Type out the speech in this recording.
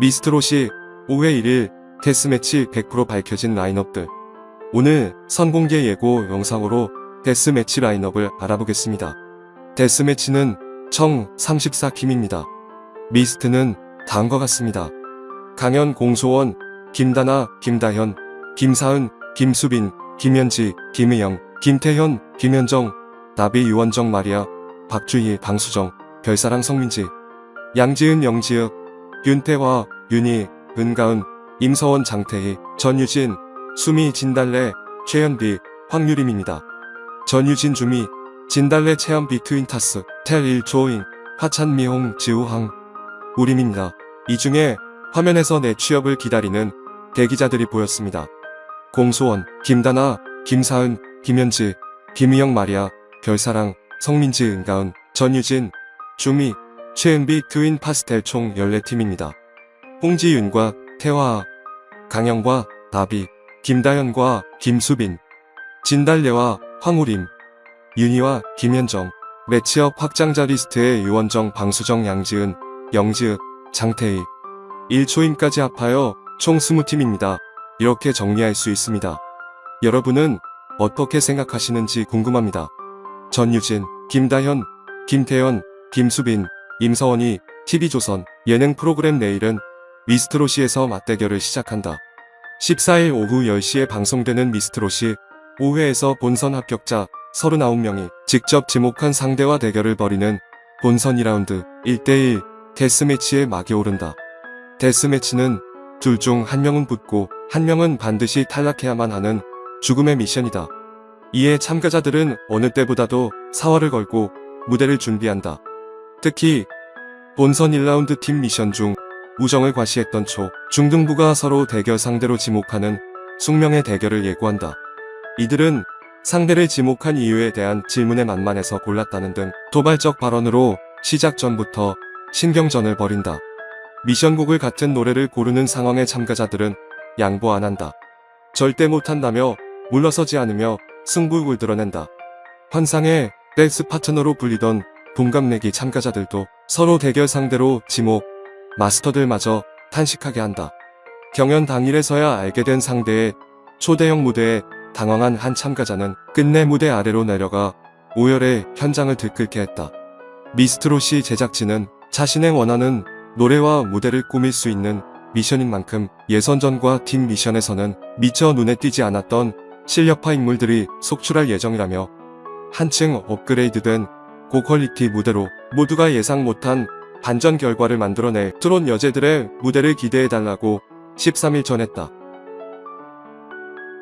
미스트롯이 5회 1일 데스매치 100% 밝혀진 라인업들. 오늘 선공개 예고 영상으로 데스매치 라인업을 알아보겠습니다. 데스매치는 청 34킴입니다. 미스트는 다음과 같습니다. 강현 공소원, 김다나, 김다현, 김사은, 김수빈, 김현지, 김의영, 김태현, 김현정, 나비 유원정 마리아, 박주희, 방수정, 별사랑 성민지, 양지은, 영지읍, 윤태화, 윤희, 은가은, 임서원, 장태희, 전유진, 수미, 진달래, 최현비, 황유림입니다. 전유진, 주미, 진달래, 채연비, 트윈타스, 텔 일, 조잉, 하찬, 미홍, 지우항, 우림입니다. 이 중에 화면에서 내 취업을 기다리는 대기자들이 보였습니다. 공소원, 김다나, 김사은, 김현지, 김희영 마리아, 별사랑, 성민지, 은가은, 전유진, 주미, 최은비, 트윈 파스텔 총 14팀입니다. 홍지윤과 태화, 강영과 나비, 김다현과 김수빈, 진달래와 황우림, 윤희와 김현정, 매치업 확장자 리스트에 유원정, 방수정, 양지은, 영지읍, 장태희, 1초임까지 합하여 총 20팀입니다. 이렇게 정리할 수 있습니다. 여러분은 어떻게 생각하시는지 궁금합니다. 전유진, 김다현, 김태현, 김수빈, 임서원이 TV조선 예능 프로그램 내일은 미스트롯이에서 맞대결을 시작한다. 14일 오후 10시에 방송되는 미스트롯이 5회에서 본선 합격자 39명이 직접 지목한 상대와 대결을 벌이는 본선 2라운드 1대1 데스매치에 막이 오른다. 데스매치는 둘 중 한 명은 붙고 한 명은 반드시 탈락해야만 하는 죽음의 미션이다. 이에 참가자들은 어느 때보다도 사활을 걸고 무대를 준비한다. 특히 본선 1라운드 팀 미션 중 우정을 과시했던 초 중등부가 서로 대결 상대로 지목하는 숙명의 대결을 예고한다. 이들은 상대를 지목한 이유에 대한 질문에 만만해서 골랐다는 등 도발적 발언으로 시작 전부터 신경전을 벌인다. 미션곡을 같은 노래를 고르는 상황의 참가자들은 양보 안 한다. 절대 못한다며 물러서지 않으며 승부욕을 드러낸다. 환상의 댄스 파트너로 불리던 동갑내기 참가자들도 서로 대결 상대로 지목, 마스터들마저 탄식하게 한다. 경연 당일에서야 알게 된 상대의 초대형 무대에 당황한 한 참가자는 끝내 무대 아래로 내려가 오열의 현장을 들끓게 했다. 미스트롯이 제작진은 자신의 원하는 노래와 무대를 꾸밀 수 있는 미션인 만큼 예선전과 팀 미션에서는 미처 눈에 띄지 않았던 실력파 인물들이 속출할 예정이라며 한층 업그레이드된 고퀄리티 무대로 모두가 예상 못한 반전 결과를 만들어낼 트롯 여제들의 무대를 기대해달라고 13일 전했다.